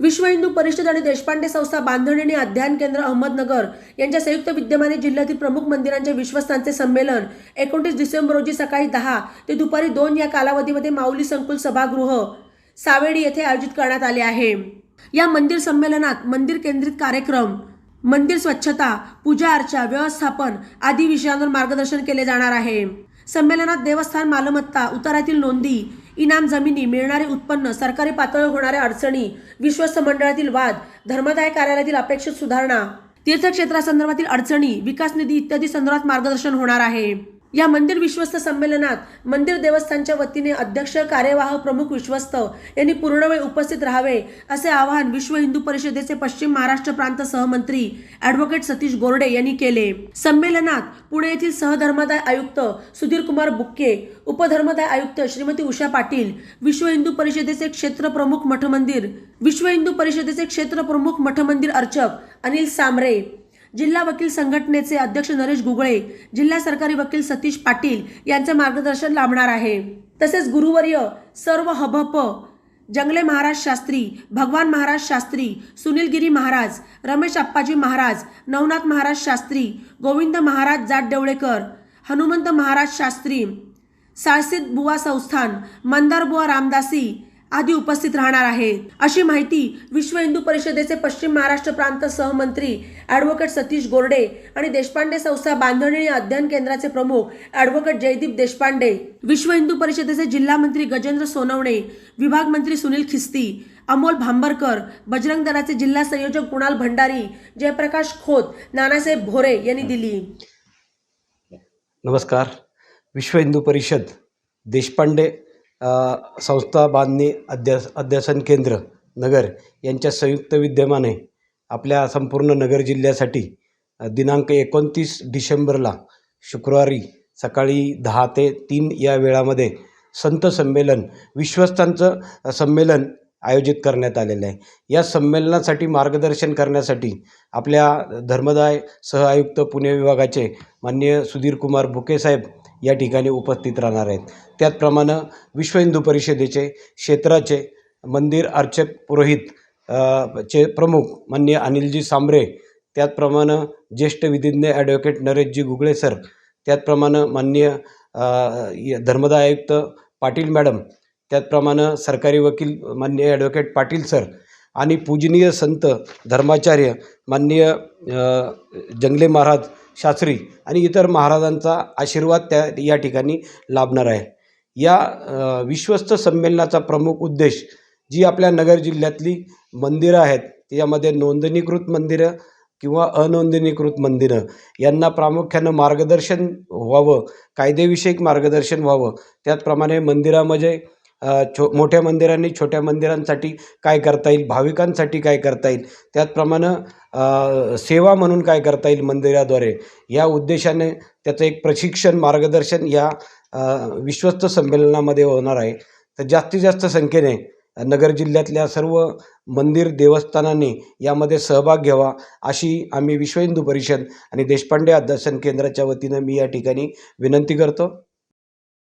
विश्व हिंदू परिषद आणि देशपांडे संस्था बांधणी आणि अध्ययन केंद्र अहमदनगर यांच्या संयुक्त विद्यमाने जिल्ह्यातील प्रमुख मंदिरांच्या विश्वस्तांचे संमेलन एकोणतीस डिसेंबर रोजी सकाळी दहा ते दुपारी दोन या कालावधीमध्ये माऊली संकुल सभागृह सावेडी येथे आयोजित करण्यात आले आहे. या मंदिर संमेलनात मंदिर केंद्रित कार्यक्रम मंदिर स्वच्छता पूजा अर्चा व्यवस्थापन आदी विषयांवर मार्गदर्शन केले जाणार आहे. संमेलनात देवस्थान मालमत्ता उतारातील नोंदी इनाम जमिनी मिळणारे उत्पन्न सरकारी पातळीवर होणाऱ्या अडचणी विश्वस्त मंडळातील वाद धर्मदाय कार्यालयातील अपेक्षित सुधारणा तीर्थक्षेत्रासंदर्भातील अडचणी विकास निधी इत्यादी संदर्भात मार्गदर्शन होणार आहे. या मंदिर विश्वस्त संमेलनात मंदिर देवस्थानच्या वतीने अध्यक्ष कार्यवाह प्रमुख विश्वस्त यांनी पूर्णवेळ उपस्थित राहावे असे आवाहन विश्व हिंदू परिषदेचे पश्चिम महाराष्ट्र प्रांत सहमंत्री ॲडव्होकेट सतीश गोरडे यांनी केले. संमेलनात पुणे येथील सहधर्मदाय आयुक्त सुधीर कुमार बुक्के उपधर्मदाय आयुक्त श्रीमती उषा पाटील विश्व हिंदू परिषदेचे क्षेत्र प्रमुख मठमंदिर विश्व हिंदू परिषदेचे क्षेत्र प्रमुख मठमंदिर अर्चक अनिल सामरे जिल्हा वकील संघटनेचे अध्यक्ष नरेश गुगळे जिल्हा सरकारी वकील सतीश पाटील यांचे मार्गदर्शन लाभणार आहे. तसेच गुरुवर्य सर्व हबप जंगले महाराज शास्त्री भगवान महाराज शास्त्री सुनीलगिरी महाराज रमेश अप्पाजी महाराज नवनाथ महाराज शास्त्री गोविंद महाराज जाटदेवळेकर हनुमंत महाराज शास्त्री साळसित बुवा संस्थान मंदार बुवा रामदासी आदी उपस्थित राहणार आहेत. अशी माहिती विश्व हिंदू परिषदेचे पश्चिम महाराष्ट्र प्रांत सहमंत्री ॲडव्होकेट सतीश गोरडे आणि देशपांडे संस्था बांधणी आणि अध्ययन केंद्राचे प्रमुख ॲडव्होकेट जयदीप देशपांडे विश्व हिंदू परिषदेचे जिल्हा मंत्री गजेंद्र सोनवणे विभाग मंत्री सुनील खिस्ती अमोल भांबरकर बजरंग दलाचे जिल्हा संयोजक कुणाल भंडारी जयप्रकाश खोत नानासाहेब भोरे यांनी दिली. नमस्कार. विश्व हिंदू परिषद देशपांडे संस्था बांधणी अध्यास अध्यासन केंद्र नगर यांच्या संयुक्त विद्यमाने आपल्या संपूर्ण नगर जिल्ह्यासाठी दिनांक एकोणतीस डिसेंबरला शुक्रवारी सकाळी दहा ते तीन या वेळामध्ये संत संमेलन विश्वस्तांचं संमेलन आयोजित करण्यात आलेलं आहे. या संमेलनासाठी मार्गदर्शन करण्यासाठी आपल्या धर्मदाय सह आयुक्त पुणे विभागाचे माननीय सुधीरकुमार कुमार साहेब या ठिकाणी उपस्थित राहणार आहेत. त्याचप्रमाणे विश्व हिंदू परिषदेचे क्षेत्राचे मंदिर अर्चक पुरोहित चे प्रमुख मान्य अनिलजी सांबरे त्याचप्रमाणे ज्येष्ठ विधिज्ञ ॲडव्होकेट नरेशजी गुगळे सर त्याचप्रमाणे माननीय धर्मदाय आयुक्त पाटील मॅडम त्याचप्रमाणे सरकारी वकील मान्य ॲडव्होकेट पाटील सर आणि पूजनीय संत धर्माचार्य माननीय जंगले महाराज शास्त्री आणि इतर महाराजांचा आशीर्वाद त्या या ठिकाणी लाभणार आहे. या विश्वस्त संमेलनाचा प्रमुख उद्देश जी आपल्या नगर जिल्ह्यातली मंदिरं आहेत त्याच्यामध्ये नोंदणीकृत मंदिरं किंवा अनोंदणीकृत मंदिरं यांना प्रामुख्यानं मार्गदर्शन व्हावं कायदेविषयक मार्गदर्शन व्हावं. त्याचप्रमाणे मंदिरामध्ये छो मोठ्या मंदिरांनी छोट्या मंदिरांसाठी काय करता येईल? भाविकांसाठी काय करता येईल? त्याचप्रमाणे सेवा म्हणून काय करता येईल मंदिराद्वारे? या उद्देशाने त्याचं एक प्रशिक्षण मार्गदर्शन या विश्वस्त संमेलनामध्ये होणार आहे. तर जास्तीत जास्त संख्येने नगर जिल्ह्यातल्या सर्व मंदिर देवस्थानांनी यामध्ये सहभाग घ्यावा अशी आम्ही विश्व हिंदू परिषद आणि देशपांडे अध्यासन केंद्राच्या वतीनं मी या ठिकाणी विनंती करतो.